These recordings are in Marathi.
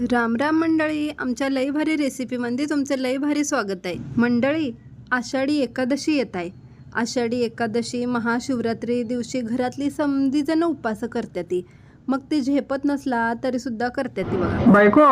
राम राम मंडळी आमच्या लई भारी रेसिपीमध्ये तुमचं लई भारी स्वागत आहे. मंडळी आषाढी एकादशी येत आहे. आषाढी एकादशी महाशिवरात्री दिवशी घरातली समधी जण उपवास करतात ती मग ती झेपत नसला तरी सुद्धा करतात ती बघा. बायको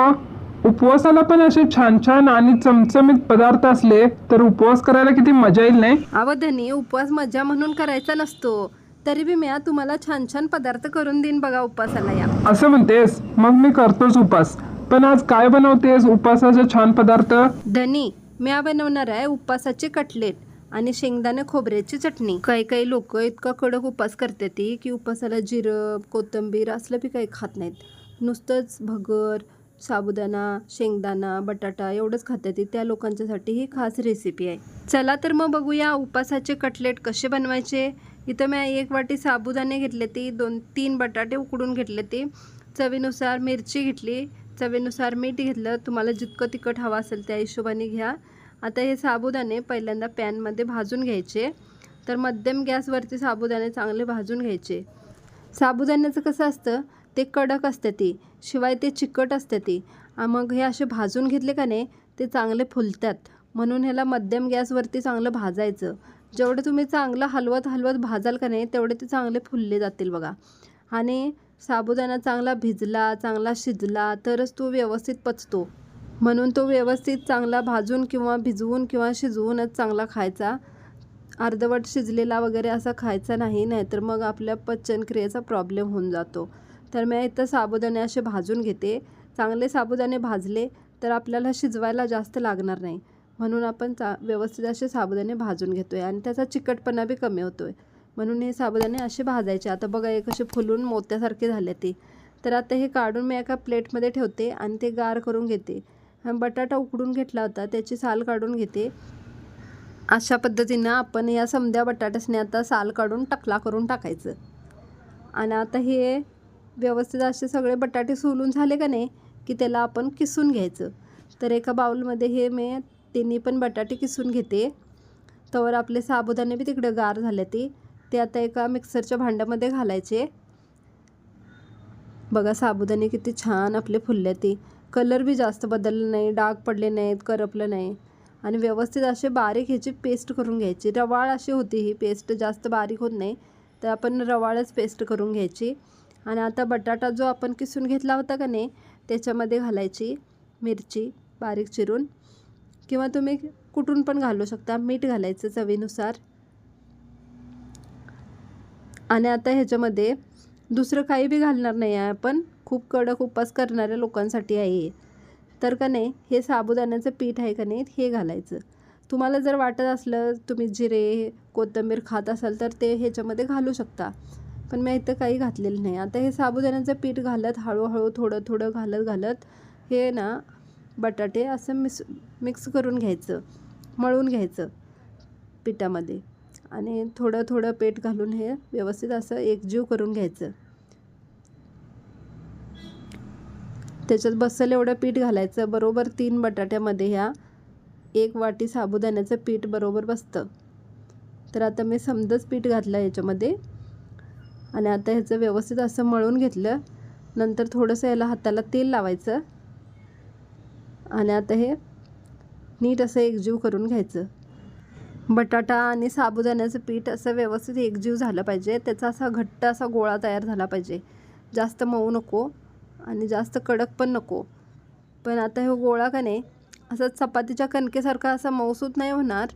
उपवासाला पण असे छान छान आणि चमचमीत पदार्थ असले तर उपवास करायला किती मजा येईल नाही? अवधनी उपवास मजा म्हणून करायचा नसतो. तरी बी म्या तुम्हाला छान छान पदार्थ करून देईन बघा उपवासाला या. असं म्हणतेस? मग मी करतोच उपास. पण आज काय बनवतेस? उपासाचे छान पदार्थ? धनी म्या बनवणार आहे उपवासाचे कटलेट आणि शेंगदाणे खोबऱ्याची चटणी. काही काही लोक इतका कडक उपवास करते ती की उपवासाला जिरं कोथिंबीर असलं बी काही खात नाहीत. नुसतंच भगर साबुदाणा शेंगदाणा बटाटा एवढंच खाते ती. त्या लोकांच्यासाठी ही खास रेसिपी आहे. चला तर मग बघूया उपासाचे कटलेट कसे बनवायचे. इथं मी एक वाटी साबुदाणे घेतले ती दोन तीन बटाटे उकडून घेतले ते. चवीनुसार मिरची घेतली. चवेनुसार मीठ घेतलं तुम्हाला जितकं तिखट हवं असेल त्या हिशोबाने घ्या. आता हे साबुदाणे पहिल्यांदा पॅनमध्ये भाजून घ्यायचे. तर मध्यम गॅसवरती साबुदाणे चांगले भाजून घ्यायचे. साबुदाण्याचं कसं असतं? ते कडक असते ती. शिवाय ते चिकट असते ती. मग हे असे भाजून घेतले का नाही ते चांगले फुलतात. म्हणून ह्याला मध्यम गॅसवरती चांगलं भाजायचं. जेवढं तुम्ही चांगलं हलवत हलवत भाजाल का नाही तेवढे ते चांगले फुलले जातील बघा. आणि साबुदाणा चांगला भिजला चांगला शिजला तरच तो व्यवस्थित पचतो. म्हणून तो व्यवस्थित चांगला भाजून किंवा भिजवून किंवा शिजवूनच चांगला खायचा. अर्धवट शिजलेला वगैरे असा खायचा नाही नाहीतर मग आपल्या पचनक्रियेचा प्रॉब्लेम होऊन जातो. तर मी इथं साबुदाणे असे भाजून घेते. चांगले साबुदाणे भाजले तर आपल्याला शिजवायला जास्त लागणार नाही. म्हणून आपण चा व्यवस्थित असे साबुदाणे भाजून घेतो आहे आणि त्याचा चिकटपणा बी कमी होतो आहे म्हणून हे साबुदाणे असे भाजायचे. आता बघा हे कसे फुलून मोत्यासारखे झाले ते. तर आता हे काढून मी एका प्लेटमध्ये ठेवते आणि ते गार करून घेते. बटाटा उकडून घेतला होता त्याची साल काढून घेते. अशा पद्धतीनं आपण या समध्या बटाट्यासने आता साल काढून टकला करून टाकायचं. आणि आता हे व्यवस्थित असे सगळे बटाटे सोलून झाले का नाही की त्याला आपण किसून घ्यायचं. तर एका बाउलमध्ये हे मी तिन्ही पण बटाटे किसून घेते. तर आपले साबुदाणे बी तिकडे गार झाले ते. ते आता एका मिक्सरच्या भांड्यामध्ये घालायचे. बघा साबुदाणे किती छान आपले फुलले ते. कलर बी जास्त बदलले नाही डाग पडले नाहीत करपलं नाही. आणि व्यवस्थित असे बारीक ह्याची पेस्ट करून घ्यायची. रवाळ अशी होती ही पेस्ट जास्त बारीक होत नाही. तर आपण रवाळच पेस्ट करून घ्यायची. आणि आता बटाटा जो आपण किसून घेतला होता का नाही त्याच्यामध्ये घालायची मिरची बारीक चिरून. किंवा तुम्ही कुठून पण घालू शकता मीठ घालायचं चवीनुसार. आणि आता ह्याच्यामध्ये दुसरं काही बी घालणार नाही आहे आपण. खूप कडक उपवास करणाऱ्या लोकांसाठी आहे हे. तर का नाही हे साबुदाण्याचं पीठ आहे का नाही हे घालायचं. तुम्हाला जर वाटत असलं तुम्ही जिरे कोथिंबीर खात असाल तर ते ह्याच्यामध्ये घालू शकता. पण मी इथं काही घातलेलं नाही. आता हे साबुदाण्याचं पीठ घालत हळूहळू थोडं थोडं घालत घालत हे ना बटाटे असं मिस मिक्स करून घ्यायचं मळून घ्यायचं पिठामध्ये. आणि थोडं थोडं पीठ घालून हे व्यवस्थित असं एकजीव करून घ्यायचं. त्याच्यात बसल एवढं पीठ घालायचं. बरोबर तीन बटाट्यामध्ये ह्या एक वाटी साबुदाण्याचं पीठ बरोबर बसतं. तर आता मी समजंच पीठ घातलं याच्यामध्ये आणि आता ह्याचं व्यवस्थित असं मळून घेतलं. नंतर थोडंसं याला हाताला तेल लावायचं. आणि आता हे नीट असं एकजीव करून घ्यायचं. बटाटा आणि साबुदाण्याचं पीठ असं व्यवस्थित एकजीव झालं पाहिजे. त्याचा असा घट्ट असा गोळा तयार झाला पाहिजे. जास्त मऊ नको आणि जास्त कडक पण नको. पण आता हे गोळा का नाही असं चपातीच्या कणकेसारखा असा मऊसूत नाही होणार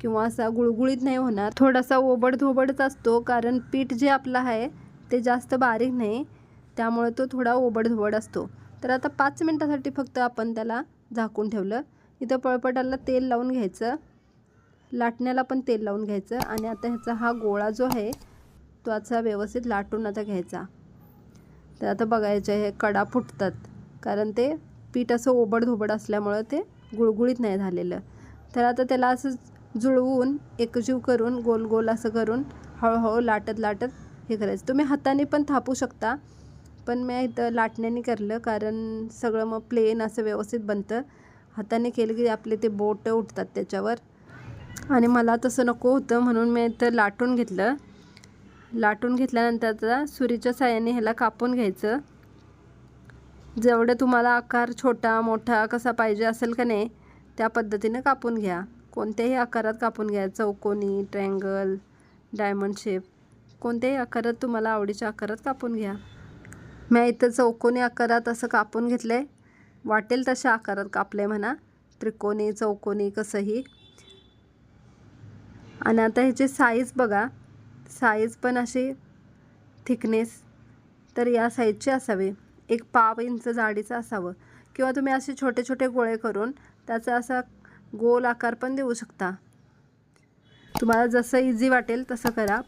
किंवा असा गुळगुळीत नाही होणार. थोडासा ओबड धोबडच असतो कारण पीठ जे आपलं आहे ते जास्त बारीक नाही त्यामुळे तो थोडा ओबड धोबड असतो. तर आता पाच मिनटासाठी फक्त आपण त्याला झाकून ठेवलं. इथं पळपटाला तेल लावून घ्यायचं. लाटण्याला पण तेल लावून घ्यायचं आणि आता ह्याचा हा गोळा जो आहे तो असा व्यवस्थित लाटून आता घ्यायचा. तर आता बघायचं हे कडा फुटतात. कारण ते पीठ असं ओबड धोबड असल्यामुळं ते गुळगुळीत नाही झालेलं. तर आता त्याला असं जुळवून एकजीव करून गोल गोल असं करून हळूहळू लाटत लाटत हे करायचं. तुम्ही हाताने पण थापू शकता पण मी इथं लाटण्याने करलं कारण सगळं मग प्लेन असं व्यवस्थित बनतं. हाताने केलं की आपले ते बोटं उठतात त्याच्यावर. आणि मला तसं नको होतं म्हणून मी इथं लाटून घेतलं. लाटून घेतल्यानंतर आता सुरीच्या साह्याने ह्याला कापून घ्यायचं. जेवढं तुम्हाला आकार छोटा मोठा कसा पाहिजे असेल का नाही त्या पद्धतीनं कापून घ्या. कोणत्याही आकारात कापून घ्या. चौकोनी ट्रँगल डायमंड शेप. कोणत्याही आकारात तुम्हाला आवडीच्या आकारात कापून घ्या. मी इथं चौकोनी आकारात असं कापून घेतलं आहे वाटेल तशा आकारात कापलं आहे म्हणा. त्रिकोणी चौकोनी कसंही. आणि आता ह्याची साईज बघा. साईज पण अशी थिकनेस तर या साईजचे असावे. एक पाव इंच जाडीचं असावं. किंवा तुम्ही असे छोटे छोटे गोळे करून त्याचा असा गोल आकार पण देऊ शकता. तुम्हाला जसं इझी वाटेल तसं करा.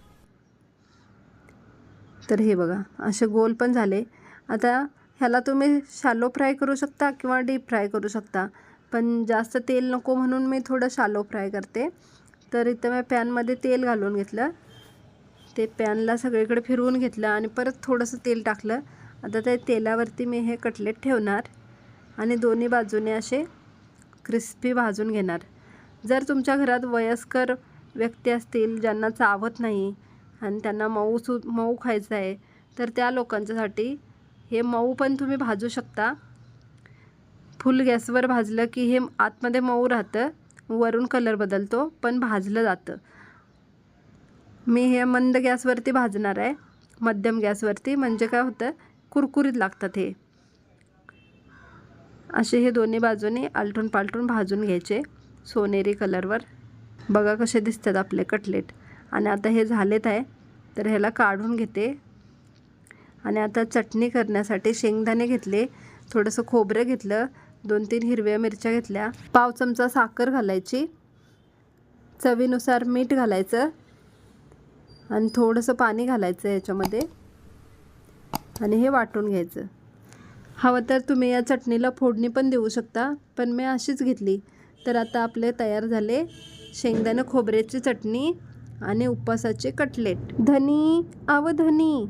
तर हे बघा असे गोल पण झाले. आता ह्याला तुम्ही शालो फ्राय करू शकता किंवा डीप फ्राय करू शकता. पण जास्त तेल नको म्हणून मी थोडं शालो फ्राय करते. तर इथं मी पॅनमध्ये तेल घालून घेतलं. ते पॅनला सगळीकडे फिरवून घेतलं आणि परत थोडंसं तेल टाकलं. आता त्या तेलावरती मी हे कटलेट ठेवणार आणि दोन्ही बाजूने असे क्रिस्पी भाजून घेणार. जर तुमच्या घरात वयस्कर व्यक्ती असतील ज्यांना चावत नाही आणि त्यांना मऊ सु मऊ खायचं आहे तर त्या लोकांच्यासाठी हे मऊ पण तुम्ही भाजू शकता. फुल गॅसवर भाजलं की हे आतमध्ये मऊ राहतं. वरून कलर बदलतो पण भाजलं जातं. मी हे मंद गॅसवरती भाजणार आहे. मध्यम गॅसवरती म्हणजे काय होतं? कुरकुरीत लागतात हे. असे हे दोन्ही बाजूने आलटून पालटून भाजून घ्यायचे सोनेरी कलरवर बघा कसे दिसतात आपले कटलेट आणि आता हे झालेत आहे तर ह्याला काढून घेते. आणि आता चटणी करण्यासाठी शेंगदाणे घेतले थोडंसं खोबरं घेतलं दोन तीन हिरव्या मिरच्या घेतल्या. पाव चमचा साखर घालायची. चवीनुसार मीठ घालायचं. आणि थोडंसं पाणी घालायचं याच्यामध्ये. आणि हे वाटून घ्यायचं. हवं तर तुम्ही या चटणीला फोडणी पण देऊ शकता पण मी अशीच घेतली. तर आता आपले तयार झाले शेंगदाणा खोबऱ्याची चटणी आणि उपवासाचे कटलेट. धनी अव धनी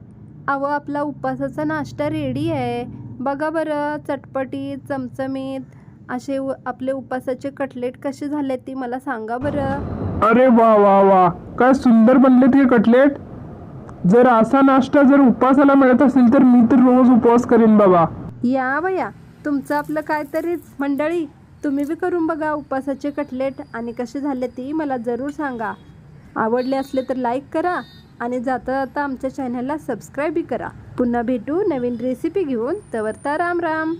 अव आपला उपवासाचा नाश्ता रेडी आहे. बघा बरं चटपटीत चमचमीत असे आपले उपवासाचे कटलेट कसे झाले ती मला सांगा बरं. अरे वा वा वा. काय सुंदर बनलेत हे कटलेट. जर असा नाश्ता जर उपवासाला मिळत असेल तर मी तर रोज उपवास करेन बाबा. या बया तुमचं आपलं काहीतरीच. मंडळी तुम्ही बी करून बघा उपवासाचे कटलेट आणि कसे झाले ती मला जरूर सांगा. आवडले असले तर लाईक करा. आणि जाता जाता आमच्या चॅनलला सबस्क्राईबही करा. पुन्हा भेटू नवीन रेसिपी घेऊन. तवरता राम राम.